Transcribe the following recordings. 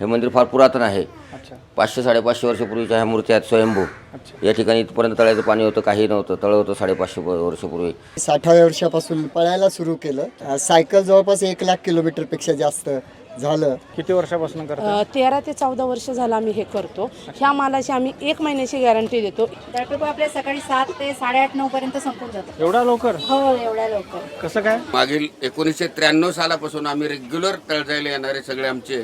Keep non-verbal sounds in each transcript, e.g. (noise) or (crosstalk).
हे मंदिर फार पुरातन आहे. अच्छा. पाचशे साडेपाचशे वर्षापूर्वीच्या ह्या मूर्ती आहेत स्वयंभू. अच्छा. या ठिकाणी इथपर्यंत तळ्याचं पाणी होतं काही नव्हतं. तळं होतं साडेपाचशे वर्षापूर्वी साठाव्या वर्षापासून पळायला सुरू केलं. सायकल जवळपास एक लाख किलोमीटरपेक्षा जास्त झालं. किती वर्षापासून तेरा ते चौदा वर्ष झालं आम्ही हे करतो. ह्या मालाची आम्ही एक महिन्याची गॅरंटी देतो. दळपेपं आपल्या सकाळी सात ते साडेआठ नऊ पर्यंत संपून जातात एवढा लवकर? हो एवढ्या लवकर. कसं काय? मागील एकोणीसशे त्र्याण्णव सालापासून आम्ही रेग्युलर तळजाईला येणारे सगळे आमचे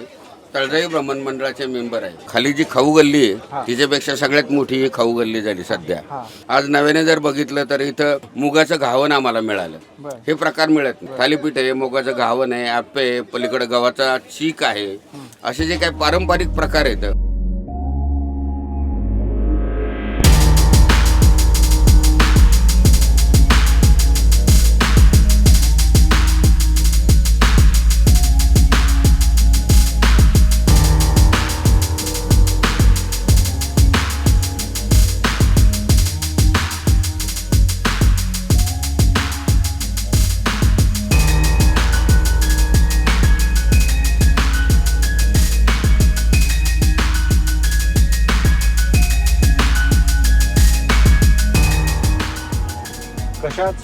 तळजाई भ्रमण मंडळाचे मेंबर आहे. खाली जी खाऊ गल्ली आहे तिच्यापेक्षा सगळ्यात मोठी ही खाऊ गल्ली झाली सध्या. आज नव्याने जर बघितलं तर इथं मुगाचं घावन आम्हाला मिळालं. हे प्रकार मिळत नाही. थालीपीठ आहे मुगाचं घावन आहे आप्पे आहे पलीकडे गव्हाचा चीक आहे. असे जे काही पारंपरिक प्रकार आहेत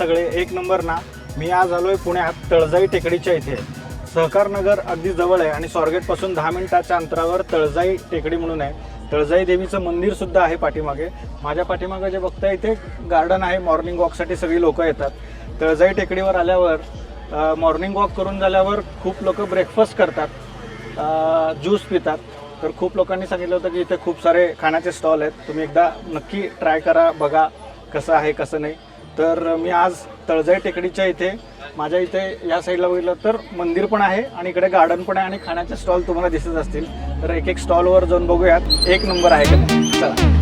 सगळे एक नंबर ना. मी आज आलोय पुण्यात तळजाई टेकडीच्या इथे. सहकारनगर अगदी जवळ आहे आणि स्वारगेटपासून दहा मिनिटाच्या अंतरावर तळजाई टेकडी म्हणून आहे. तळजाई देवीचं मंदिर सुद्धा आहे पाठीमागे. माझ्या पाठीमागे जे बघताय इथे गार्डन आहे मॉर्निंग वॉकसाठी सगळी लोक येतात. तळजाई टेकडीवर आल्यावर मॉर्निंग वॉक करून झाल्यावर खूप लोक ब्रेकफास्ट करतात ज्यूस पितात. तर खूप लोकांनी सांगितलं होतं की इथे खूप सारे खाण्याचे स्टॉल आहेत. तुम्ही एकदा नक्की ट्राय करा बघा कसं आहे कसं नाही. तर मी आज तळजाई टेकडीच्या इथे माझ्या इथे या साईडला बघितलं तर मंदिर पण आहे आणि इकडे गार्डन पण आहे आणि खाण्याचे स्टॉल तुम्हाला दिसत असतील. तर एक एक स्टॉलवर जाऊन बघूयात. एक नंबर आहे चला.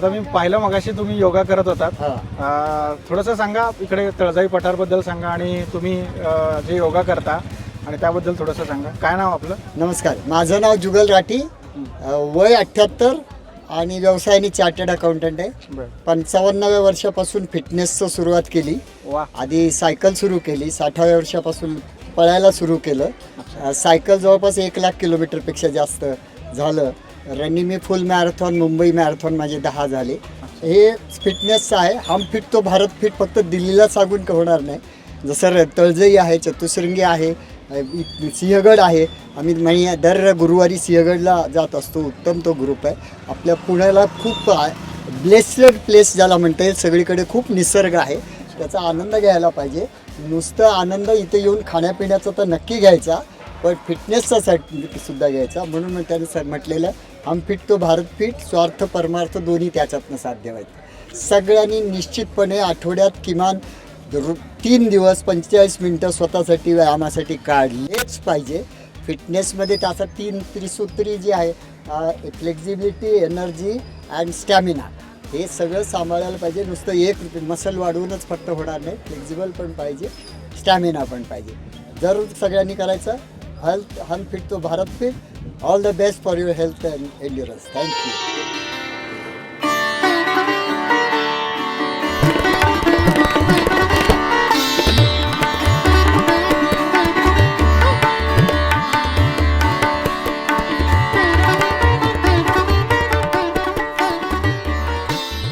आता मी पाहिलं मगाशी तुम्ही योगा करत हा. अं, थोडंसं सांगा इकडे तळजाई पठारबद्दल सांगा आणि तुम्ही अं, जे योगा करता आणि त्याबद्दल थोडंसं सांगा. काय नाव आपलं? नमस्कार. माझं नाव जुगल राठी. अ, वय अठ्ठ्याहत्तर आणि व्यवसायाने चार्टर्ड अकाउंटंट आहे. बरं. पंचावन्नाव्या वर्षापासून फिटनेसचं सुरुवात केली. वा. आधी सायकल सुरू केली. साठाव्या वर्षापासून पळायला सुरू केलं. अ, सायकल जवळपास एक लाख किलोमीटरपेक्षा जास्त झालं. रनिंग मी फुल मॅरेथॉन मुंबई मॅरेथॉन माझे दहा झाले. हे फिटनेसचं आहे हम फिट तो भारत फिट फक्त दिल्लीला सांगून का होणार नाही. जसं र- तळजई आहे चतुश्रृंगी आहे सिंहगड आहे. आम्ही महिन्या दर गुरुवारी सिंहगडला जात असतो उत्तम तो ग्रुप आहे. आपल्या पुण्याला खूप ब्लेस्ड प्लेस ज्याला म्हणता येईल सगळीकडे खूप निसर्ग आहे. त्याचा आनंद घ्यायला पाहिजे. नुसतं आनंद इथे येऊन खाण्यापिण्याचा तर नक्की घ्यायचा. पण फिटनेसचा सर्टिफिकेट सुद्धा घ्यायचा. म्हणून मग त्याने सर म्हटलेलं हम फिट तो भारत फिट स्वार्थ परमार्थ दोन्ही त्याच्यातनं साध्य व्हायचं. सगळ्यांनी निश्चितपणे आठवड्यात किमान तीन दिवस पंचेचाळीस मिनटं स्वतःसाठी व्यायामासाठी काढलेच पाहिजे. फिटनेसमध्ये त्याचा तीन त्रिसूत्री जी आहे फ्लेक्झिबिलिटी एनर्जी अँड स्टॅमिना हे सगळं सांभाळायला पाहिजे. नुसतं एक मसल वाढवूनच फक्त होणार नाही. फ्लेक्झिबल पण पाहिजे स्टॅमिना पण पाहिजे. जर सगळ्यांनी करायचं. हेल्थ हन फिट तो Bharat fit all the best for your health and endurance thank you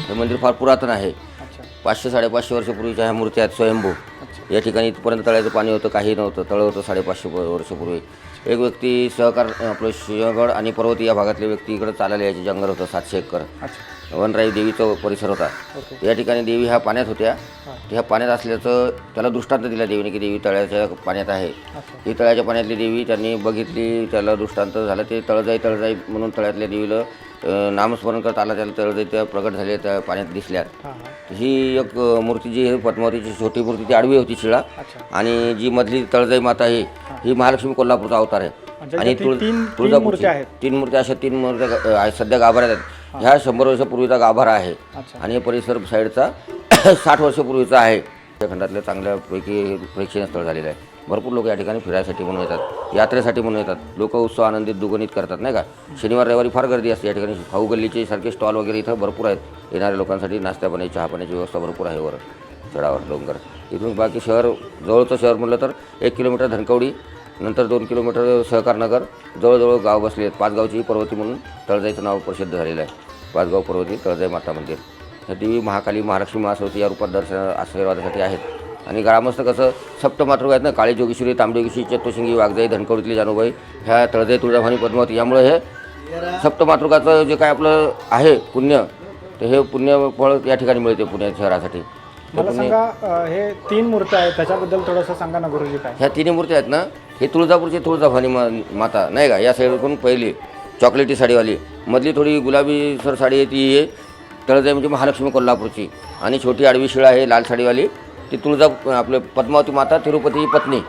हे मंदिर फार पुरातन आहे. पाचशे साडेपाचशे वर्षापूर्वीच्या ह्या मूर्ती आहेत स्वयंभू. या ठिकाणी इथपर्यंत तळ्याचं पाणी होतं काही नव्हतं. तळं होतं साडेपाचशे वर्षापूर्वी. एक व्यक्ती सहकार आपलं सिंहगड आणि पर्वती या भागातले व्यक्ती इकडं चालायला यायचे जंगल होतं सातशे एकर. वनराई देवीचा परिसर होता. या ठिकाणी देवी ह्या पाण्यात होत्या. ह्या पाण्यात असल्याचं त्याला दृष्टांत दिला देवीने की देवी तळ्याच्या पाण्यात आहे. ही तळ्याच्या पाण्यातली देवी त्यांनी बघितली त्याला दृष्टांत झाला ते तळजाई तळजाई म्हणून तळ्यातल्या देवीला नामस्मरण करत आला त्याला तळजाई त्या प्रगट झाले त्या पाण्यात दिसल्या. हां एक मूर्ती जी पद्मावतीची छोटी मूर्ती ती आडवी होती शिळा. आणि जी मधली तळजाई माता आहे ही. महालक्ष्मी कोल्हापूरचा अवतार आहे. आणि तुळ- तुळजापूरची. तीन मूर्त्या अशा तीन मूर्त्या सध्या गाभाऱ्यात आहेत. ह्या शंभर वर्षापूर्वीचा गाभारा आहे. आणि हे परिसर साईडचा (coughs) साठ वर्षापूर्वीचं आहे. या खंडातलं चांगल्यापैकी प्रेक्षणीय स्थळ झालेलं आहे. भरपूर लोक या ठिकाणी फिरायसाठी म्हणून येतात. यात्रेसाठी म्हणून येतात. लोक उत्सव आनंदित दुगणित करतात नाही का? शनिवार रविवारी फार गर्दी असते या ठिकाणी. खाऊ गल्लीचे सारखे स्टॉल वगैरे इथं भरपूर आहेत. येणाऱ्या लोकांसाठी नाश्ता पाण्याची चहा पाण्याची व्यवस्था भरपूर आहे वर. चढावर डोंगर. इथून बाकी शहर जवळचं शहर म्हटलं तर एक किलोमीटर धनकवडी नंतर दोन किलोमीटर सहकारनगर जवळजवळ गाव बसले आहेत. पाचगावची ही पर्वती म्हणून तळजाईचं नाव प्रसिद्ध झालेलं आहे. पाचगाव पर्वती तळजाई माता मंदिर. हे देवी महाकाली महालक्ष्मी महासरस्वती या रूपात दर्शन आशीर्वादासाठी आहेत. आणि ग्रामस्थ कसं सप्तमातृक आहेत ना काळी जोगेश्वरी तांबडोगेश्वरी चतुशिंगी वाघजाई धनकवडीतली जानुबाई ह्या तळजाई तुळजाभवानी पद्मावती यामुळे हे सप्तमातृकाचं जे काय आपलं आहे पुण्य तर हे पुण्य फळ या ठिकाणी मिळते पुणे शहरासाठी. मला सांगा हे तीन मूर्त्या आहेत त्याच्याबद्दल थोडंसं सांगा ना गुरुजी काय? ह्या तिन्ही मूर्ती आहेत ना हे तुळजापूरची तुळजाभवानी मा माता नाही का? या साईडकडून पहिली चॉकलेटी साडीवाली. मधली थोडी गुलाबी सर साडी आहे ती आहे तळजाई म्हणजे महालक्ष्मी कोल्हापूरची. आणि छोटी आडवी शिळा आहे लाल साडीवाली. ती तुळजा आपले पद्मावती माता तिरुपती पत्नी.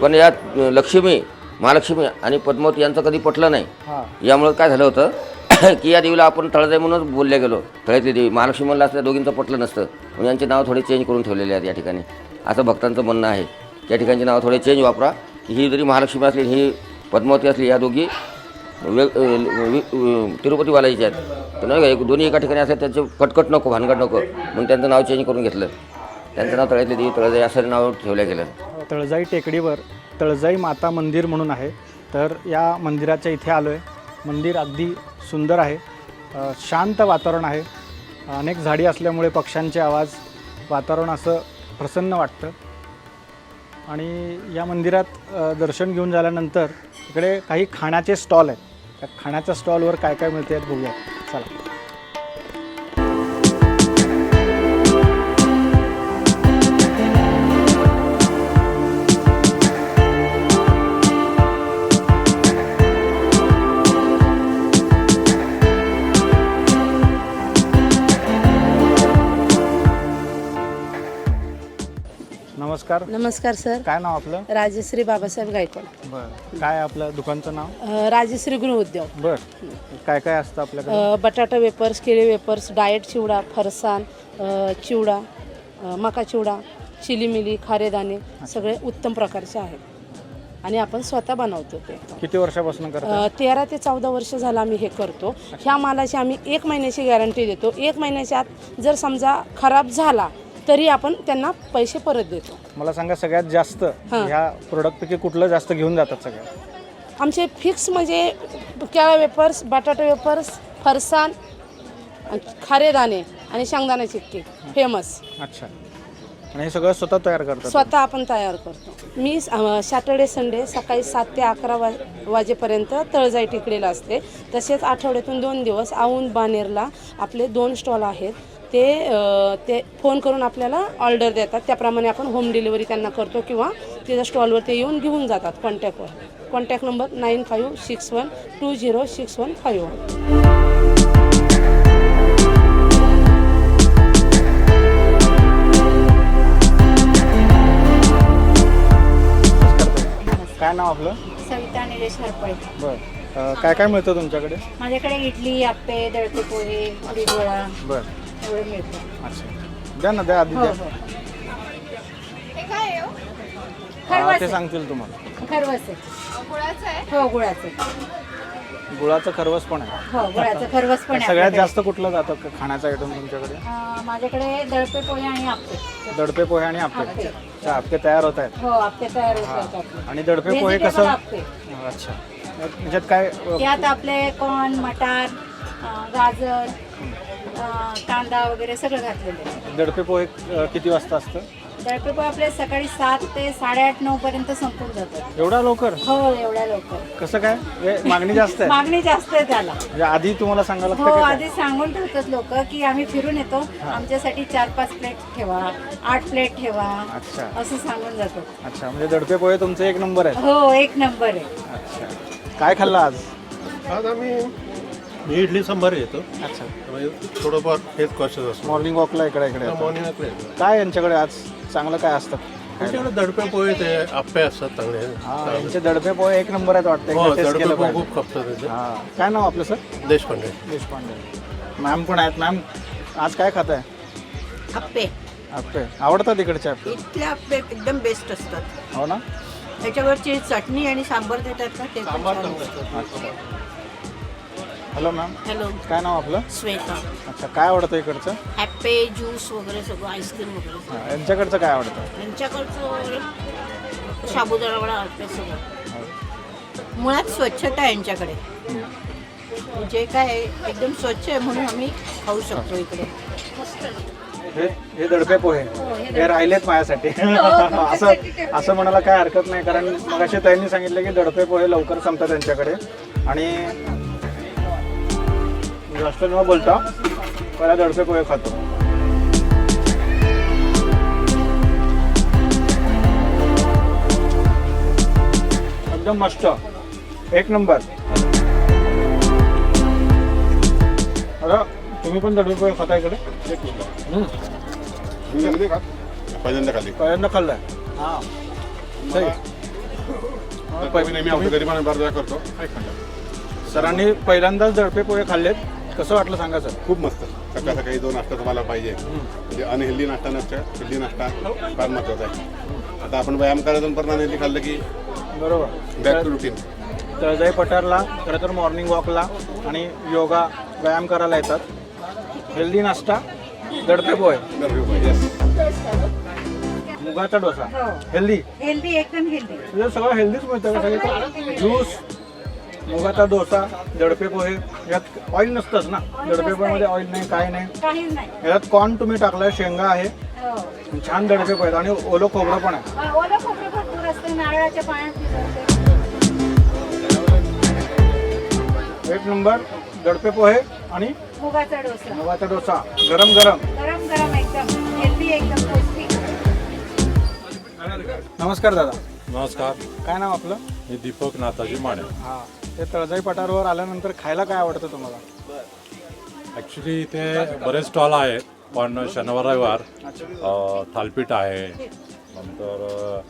पण या लक्ष्मी महालक्ष्मी आणि पद्मावती यांचं कधी पटलं नाही. यामुळे काय झालं होतं (coughs) की या देवीला आपण तळजाई म्हणूनच बोलले गेलो. तळ्यातली देवी महालक्ष्मी म्हणलं असल्या दोघींचं पटलं नसतं. म्हणून यांचे नाव थोडे चेंज करून ठेवलेले आहेत या ठिकाणी. असं भक्तांचं म्हणणं आहे. या ठिकाणचे नाव थोडे चेंज वापरा. ही जरी महालक्ष्मी असली ही पद्मावती असली या दोघी वेग वि- आहेत. तर नाही एक दोन्ही एका ठिकाणी असतात त्यांचे कटकट नको भानगड नको. म्हणून त्यांचं नाव चेंज करून घेतलं. त्यांचं नाव तळ्यातली देवी तळजाई असं नाव ठेवलं गेलं. तळजाई टेकडीवर तळजाई माता मंदिर म्हणून आहे. तर या मंदिराच्या इथे आलो आहे मंदिर अगदी सुंदर आहे. शांत वातावरण आहे. अनेक झाडी असल्यामुळे पक्ष्यांचे आवाज वातावरण असं प्रसन्न वाटतं. आणि या मंदिरात दर्शन घेऊन झाल्यानंतर इकडे काही खाण्याचे स्टॉल आहेत. त्या खाण्याच्या स्टॉलवर काय काय मिळते आहेत बघूया चला. नमस्कार. नमस्कार सर. काय नाव आपलं? राजश्री बाबासाहेब गायकवाड. बरं. काय आपलं दुकानचं नाव? अ, राजश्री गृहउद्योग बर. काय काय असतं आपल्याकडे? अ, बटाटा वेपर्स केळी वेपर्स डाएट चिवडा फरसाण अ, चिवडा अ, मका चिवडा चिली मिली खारेदाणे सगळे उत्तम प्रकारचे आहेत. आणि आपण स्वतः बनवतो ते. किती वर्षापासून करता? अ, तेरा ते चौदा वर्ष झालं आम्ही हे करतो. ह्या मालाची आम्ही एक महिन्याची गॅरंटी देतो. एक महिन्याच्या आत जर समजा खराब झाला तरी आपण त्यांना पैसे परत देतो. मला सांगा सगळ्यात जास्त हां. ह्या प्रोडक्टपैकी कुठलं जास्त घेऊन जातात सगळ्यात आमचे फिक्स म्हणजे केळा वेपर्स बटाटा वेपर्स फरसाण खारे दाणे आणि शेंगदाणा चिक्की फेमस अच्छा. आणि हे सगळं स्वतः तयार करतात? स्वतः आपण तयार करतो. मी सॅटर्डे संडे सकाळी सात ते अकरा वा वाजेपर्यंत तळजाई टिकलेला असते. तसेच आठवड्यातून दोन दिवस औंध बानेरला आपले दोन स्टॉल आहेत. ते ते फोन करून आपल्याला ऑर्डर देतात. त्याप्रमाणे आपण होम डिलिव्हरी त्यांना करतो किंवा तिथं स्टॉलवर ते येऊन घेऊन जातात कॉन्टॅक्टवर contact number nine five six one two zero six one five one काय नाव आपलं? सविता निलेश हरपळे. बर. काय काय मिळतं तुमच्याकडे? माझ्याकडे इडली आप्पे दळके पोहे गोळा बर. एवढं मिळतं अच्छा. द्या ना द्या आधी हो द्या. हो. हा, खरवस ते आहे. सांगतील तुम्हाला. खरवस. आहे? हो गुळाचं. गुळाचं खरवस पण आहे. हो गुळाचं खरवस पण आहे. सगळ्यात आपल्याकडे. जास्त कुठलं जातं क- खाण्याचं आयटम तुमच्याकडे? अं, माझ्याकडे दळपे पोहे आणि दडपे पोहे आणि आप्पे आप्पे. अच्छा तयार होत आहेत. हो आप्पे तयार होतात आपले. आणि दडपे पोहे Vegetable कसं? अच्छा. काय अ, यात आपले कॉर्न मटार अं, गाजर कांदा वगैरे सगळं घातलेलं आहे. दडपे पोहे अ, किती वाजता असतं? दळपे पोहे आपले सकाळी सात ते साडेआठ नऊ पर्यंत संपून जातात. एवढा लवकर? हो एवढ्या लवकर. कसं काय? हे मागणी जास्त आहे. मागणी जास्त आहे त्याला. म्हणजे आधी तुम्हाला सांगायला हो लागतं की काय? आधी सांगून ठेवतात लोक की आम्ही फिरून येतो. आमच्यासाठी चार पाच प्लेट ठेवा आठ प्लेट ठेवा. अच्छा. असं सांगून जातात अच्छा म्हणजे दडपे पोहे तुमचे एक नंबर आहे हो एक नंबर आहे. अच्छा. काय खाल्लं आज? आज आम्ही मी इडली सांबार येतो अच्छा. थोडंफार हेच कॉशियस असतो मॉर्निंग वॉकला इकडे इकडे. मॉर्निंगला येतो काय यांच्याकडे आज चांगलं काय असतं? आमच्याकडे दडपे पोहे ते आप्पे असतात चांगले. हा यांचे दडपे पोहे एक नंबर आहेत वाटतं हो एकदा taste दडपे केलं पोहे पाहिजे. खूप खपतात त्याचे हा. काय नाव आपलं सर देशपांडे. देशपांडे. मॅम पण आहेत. मॅम आज काय खात आहे आप्पे. आपे आवडतात इकडचे आपे इथले आप्पे एकदम बेस्ट असतात. हो ना? त्याच्यावरची चटणी आणि सांबर देतात ना ते पण छान असतं. Hello ma'am. हॅलो. काय नाव आपलं? श्वेता. अच्छा काय आवडतं इकडचं? ॲप्पे ज्यूस वगैरे सगळं आईस्क्रीम वगैरे. हा, यांच्याकडचं काय आवडतं? यांच्याकडचं साबुदाणा वडा सगळं. मुळात स्वच्छता आहे यांच्याकडे. जे काय आहे, एकदम स्वच्छ आहे म्हणून आम्ही खाऊ शकतो इकडे. हे हे दडपे पोहे. हे राहिलेत माझ्यासाठी. (laughs) असं असं म्हणायला काय हरकत नाही कारण मगाशी त्यांनी सांगितलं की दडपे पोहे लवकर संपतात त्यांच्याकडे आणि जास्त न बोलता पहिला दडपे पोहे खातो. एकदम मस्त. एक नंबर. अरे तुम्ही पण दडपे पोहे खाता इकडे. पहिल्यांदा खाली पहिल्यांदा खाल्लाय. हा. सही. मी नेहमी पण बार करतो. सरांनी पहिल्यांदाच दडपे पोहे खाल्लेत. कसं वाटलं सांगा सर? खूप मस्त. सकाळ सकाळी दोन नाश्ता तुम्हाला पाहिजे. म्हणजे अनहेल्दी नाश्ता नसतं हेल्दी नाश्ता फार महत्त्वाचा आहे. आता आपण व्यायाम करायचं पण अनहेल्दी खाल्लं की बरोबर. बॅक टू रुटीन तळजाई पठारला खरं तर मॉर्निंग वॉकला आणि योगा व्यायाम करायला येतात. हेल्दी नाश्ता दडपे पोहे. मुगाचा डोसा. हेल्दी? हेल्दी एकदम हेल्दी. सगळं हेल्दीच मिळतं सगळं ज्यूस मुगाचा डोसा दडपे पोहे यात ऑइल नसतंच ना. दडपे पोहेमध्ये ऑइल नाही काय नाही. काहीच नाही. यात कॉर्न तुम्ही टाकलाय शेंगा आहे. हो. छान दडपे पोहे आहेत. आणि ओलं खोबरं पण आहे. ओलं खोबरं भरपूर असते नारळाच्या पाण्यात भिजवते एक नंबर दडपे पोहे आणि मुगाचा डोसा. मुगाचा डोसा. गरम गरम. गरम गरम एकदम. हेल्दी एकदम पौष्टिक नमस्कार दादा. नमस्कार. काय नाव आपलं? मी दीपक नाथाजी माने. हा. ते तळजाई पठारवर आल्यानंतर खायला काय आवडतं तुम्हाला? ॲक्च्युली इथे बरेच स्टॉल आहेत पण शनिवार रविवार अ, थालपीठ आहे नंतर अ,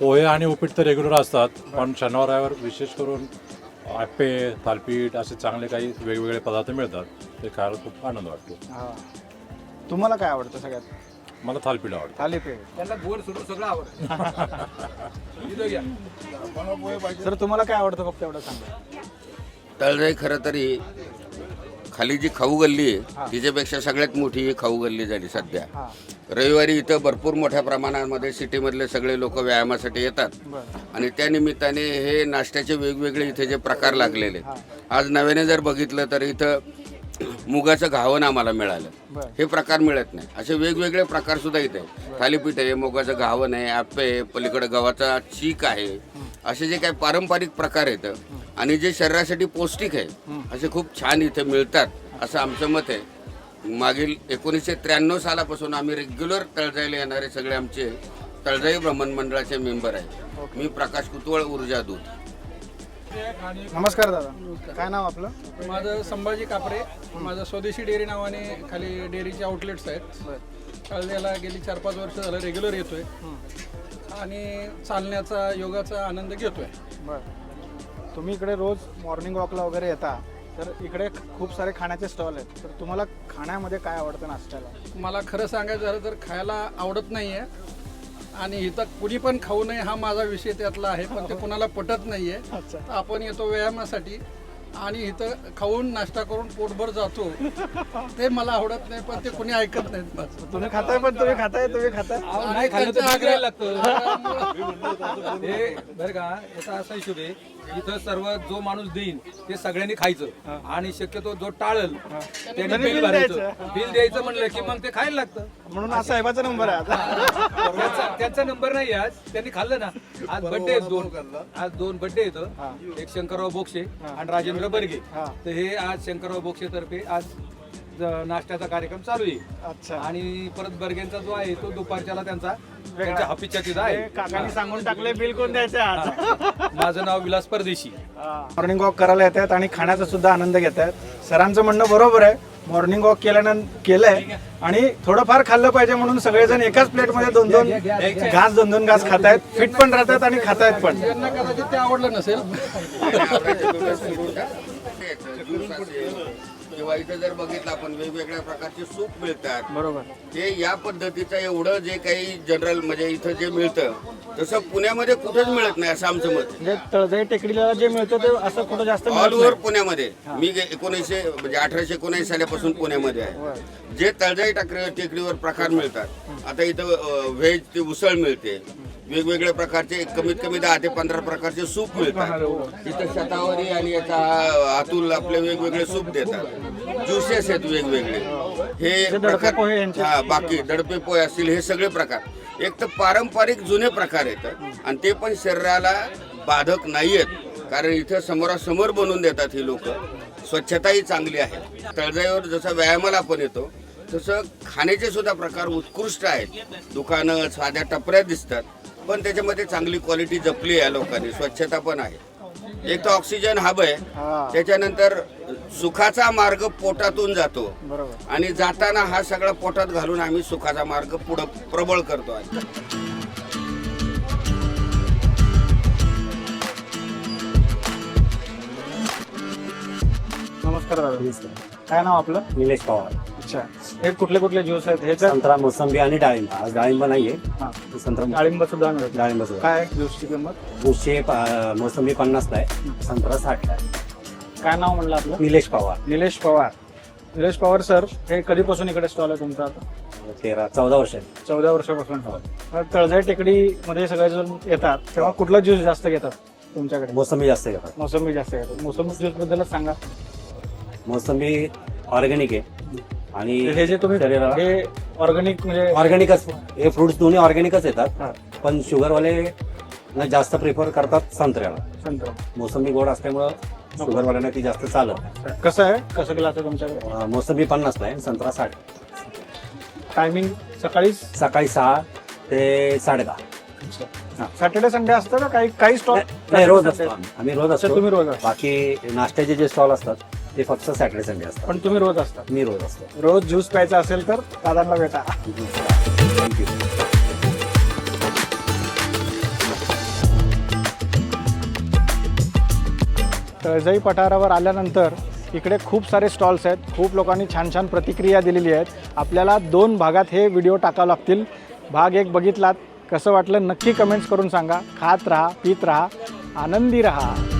पोहे आणि उपीट तर रेग्युलर असतात पण शनिवार रविवार विशेष करून आप्पे थालपीठ असे चांगले काही वेगवेगळे पदार्थ मिळतात ते खायला खूप आनंद वाटतो. हा. तुम्हाला काय आवडतं सगळ्यात? मला थालपीठ आवडतं. थालीपीठ. सर तुम्हाला काय आवडतं फक्त एवढं सांगा. तळजाई खरं तरी खाली जी खाऊ गल्ली आहे तिच्यापेक्षा सगळ्यात मोठी ही खाऊ गल्ली झाली सध्या. हा. रविवारी इथं भरपूर मोठ्या प्रमाणामध्ये सिटीमधले सगळे लोक व्यायामासाठी येतात. आणि त्या निमित्ताने हे नाश्त्याचे वेगवेगळे इथे जे प्रकार लागलेले आहेत. आज नव्याने जर बघितलं तर इथं मुगाचं घावन आम्हाला मिळालं. हे प्रकार मिळत नाही. असे वेगवेगळे प्रकार सुद्धा इथे. थालीपीठ आहे मुगाचं घावन आहे आप्पे आहे पलीकडे गव्हाचा चीक आहे. असे जे काही पारंपरिक प्रकार आहेत आणि जे शरीरासाठी पौष्टिक आहे असे खूप छान इथे मिळतात असं आमचं मत आहे. मागील एकोणीसशे त्र्याण्णव सालापासून आम्ही रेग्युलर तळजाईला येणारे सगळे आमचे तळजाई ब्रह्मण मंडळाचे मेंबर आहे मी प्रकाश कुतवळ ऊर्जा दूत. नमस्कार दादा. काय नाव आपलं? माझं संभाजी कापरे. माझं स्वदेशी डेअरी नावाने खाली डेअरीचे आउटलेट्स आहेत. कळलेला गेली चार पाच वर्ष झालं रेग्युलर येतोय. आणि चालण्याचा योगाचा आनंद घेतोय. बरं. तुम्ही इकडे रोज मॉर्निंग वॉकला वगैरे येता तर इकडे खूप सारे खाण्याचे स्टॉल आहेत. तर तुम्हाला खाण्यामध्ये काय आवडतं नाश्त्याला? मला खरं सांगायचं झालं तर खायला आवडत नाही आहे आणि इथं कुणी पण खाऊ नये हा माझा विषय त्यातला आहे. पण ते कुणाला पटत नाही आहे अच्छा. तर आपण येतो व्यायामासाठी. आणि इथं खाऊन नाश्ता करून पोटभर जातो. ते मला आवडत नाही पण ते कुणी ऐकत नाहीत माझं तुम्ही खाताय पण तुम्ही खाताय तुम्ही खाताय. नाही खाल्लं तर (laughs) हे बरं का याचा असा हिशोब आहे इथं सर्व जो माणूस देईन ते सगळ्यांनी खायचं. आणि शक्यतो जो टाळल त्याने बिल भरायचं. द्यायचं. बिल द्यायचं म्हणलं की मग ते खायला लागतं. म्हणून हा साहेबाचा नंबर आहे आता. त्यांचा त्यांचा नंबर नाही आज. त्यांनी खाल्लं ना. आज बर्थडे आहेत दोन. आज दोन बर्थडे येतं एक शंकरराव बोक्षे आणि राजेंद्र बर्गे हा. तर हे आज शंकरराव बोक्षे तर्फे आज ज- नाश्त्याचा कार्यक्रम चालू आहे. अच्छा. आणि परत बर्गेंचा जो आहे तो दुपारच्याला त्यांचा त्यांच्या तिथं हे आहे काकांनी सांगून टाकले बिल कोण द्यायचे आज? माझं नाव विलास परदेशी. मॉर्निंग वॉक करायला येत आहेत आणि खाण्याचा सुद्धा आनंद घेत आहेत सरांचं म्हणणं बरोबर आहे. मॉर्निंग वॉक केल्यानंतर केलंय. आणि थोडंफार खाल्लं पाहिजे म्हणून सगळेजण एकाच प्लेटमध्ये दोन दोन घास दोन दोन घास खातायत. फिट पण राहतात आणि खातायत पण. त्यांना कदाचित ते आवडलं नसेल. (laughs) किंवा इथं जर बघितलं आपण वेगवेगळ्या प्रकारचे सूप मिळतात. बरोबर. ते या पद्धतीचं एवढं जे काही जनरल म्हणजे इथं जे मिळतं तसं पुण्यामध्ये कुठेच मिळत नाही असं आमचं मत. म्हणजे तळजाई टेकडीला जे मिळतं ते असं कुठं जास्त ऑल ओव्हर नाही. पुण्यामध्ये. मी गे- एकोणीसशे म्हणजे अठराशे एकोणऐंशी सालापासून पुण्यामध्ये आहे. जे तळजाई टाकरी टेकडीवर प्रकार मिळतात आता इथं व्हेज ती उसळ मिळते. वेगवेगळ्या प्रकारचे कमीत कमी दहा ते पंधरा प्रकारचे सूप मिळतात. इथं शतावरी आणि याचा आतूल आपले वेगवेगळे सूप देतात. ज्युसेस आहेत वेगवेगळे. हे दडपे प्रकार. हा बाकी दडपे पोहे असतील हे सगळे प्रकार. एक तर पारंपरिक जुने प्रकार आहेत आणि ते पण शरीराला बाधक नाही आहेत कारण इथं समोरासमोर बनवून देतात ही लोक. स्वच्छताही चांगली आहे. तळजाईवर जसं व्यायामाला आपण येतो तसं खाण्याचे सुद्धा प्रकार उत्कृष्ट आहेत. दुकानं साध्या टपऱ्या दिसतात. पण त्याच्यामध्ये चांगली क्वालिटी जपली आहे लोकांनी. स्वच्छता पण आहे. एक तर ऑक्सिजन हब आहे. हा. त्याच्यानंतर सुखाचा मार्ग पोटातून जातो. बरोबर. आणि जाताना हा सगळा पोटात घालून आम्ही सुखाचा मार्ग पुढं प्रबळ करतो आहे नमस्कार दादा. काय नाव आपलं? निलेश पवार. अच्छा. हे कुठले कुठले ज्यूस आहेत? हे तर संत्रा मोसंबी आणि डाळिंब. आज डाळिंब नाहीये. हा. संत्रा डाळिंब सुद्धा मिळतं डाळिंब सुद्धा. काय ज्यूसची किंमत? ऊसशे प- मोसंबी पन्नासला आहे. संत्रा साठला आहे. काय नाव म्हणलं आपलं? निलेश पवार. निलेश पवार. निलेश पवार सर हे कधीपासून इकडे स्टॉल आहे तुमचा? आता तेरा चौदा वर्ष आहे. चौदा वर्षापासून तर तळजाई टेकडीमध्ये सगळेजण येतात. तेव्हा कुठला ज्यूस जास्त घेतात तुमच्याकडे? मोसंबी जास्त घेतात. मोसंबी जास्त घेतात. मोसंबी ज्यूस बद्दलच सांगा. मोसंबी ऑर्गॅनिक आहे. आणि हे जे तुम्ही शरीराला हे ऑर्गॅनिक म्हणजे ऑर्गॅनिकच हे फ्रुट्स दोन्ही ऑर्गॅनिकच हा. येतात पण शुगरवाले ना जास्त प्रिफर करतात संत्र्याला. संत्र. मोसंबी गोड असल्यामुळं शुगरवाल्यांना ती जास्त चालत नाही. कसं आहे? कसं ग्लास आहे तुमच्याकडे? अं, मोसंबी पन्नासला आहे संत्रा साठ. टायमिंग सकाळी सकाळी सहा ते साडे दहा. सॅटर्डे संडे असतं का काही काही स्टॉल नाही रोज असतो आम्ही. आम्ही रोज असतो. तुम्ही रोज असता. बाकी नाश्त्याचे जे स्टॉल असतात ते फक्त सॅटर्डे संडे असतात. पण तुम्ही रोज असता. मी रोज असतो. रोज ज्यूस प्यायचा असेल तर दादांना भेटा. थँक्यू तळजाई पठारावर आल्यानंतर इकडे खूप सारे स्टॉल्स आहेत. खूप लोकांनी छान छान प्रतिक्रिया दिलेली आहेत. आपल्याला दोन भागात हे व्हिडिओ टाकावे लागतील. भाग एक बघितलात. कसं वाटलं नक्की कमेंट्स करून सांगा. खात राहा पित राहा आनंदी राहा.